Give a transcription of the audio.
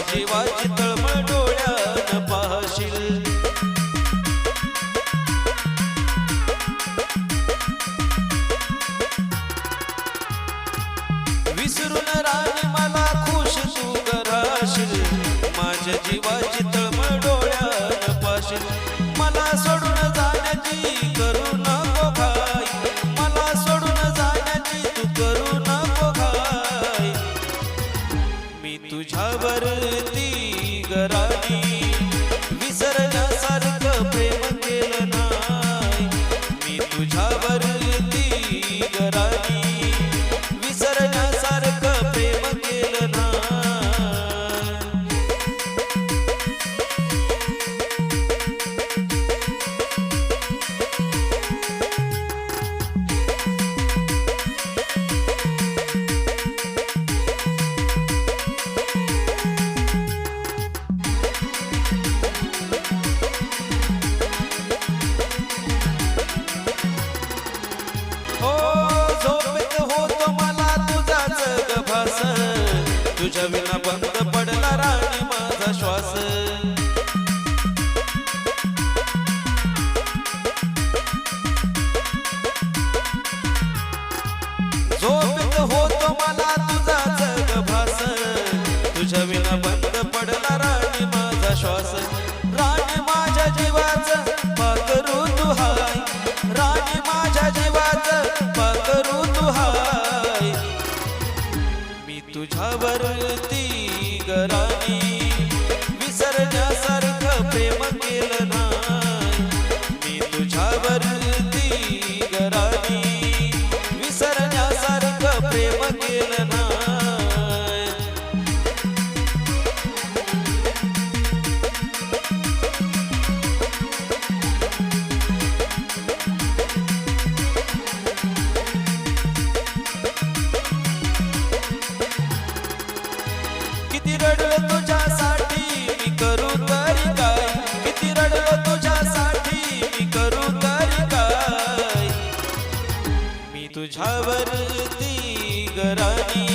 जीवाची तळमळ डोळ्यानं पाहशील. विसरून राज Benjamin तुझा ती गरानी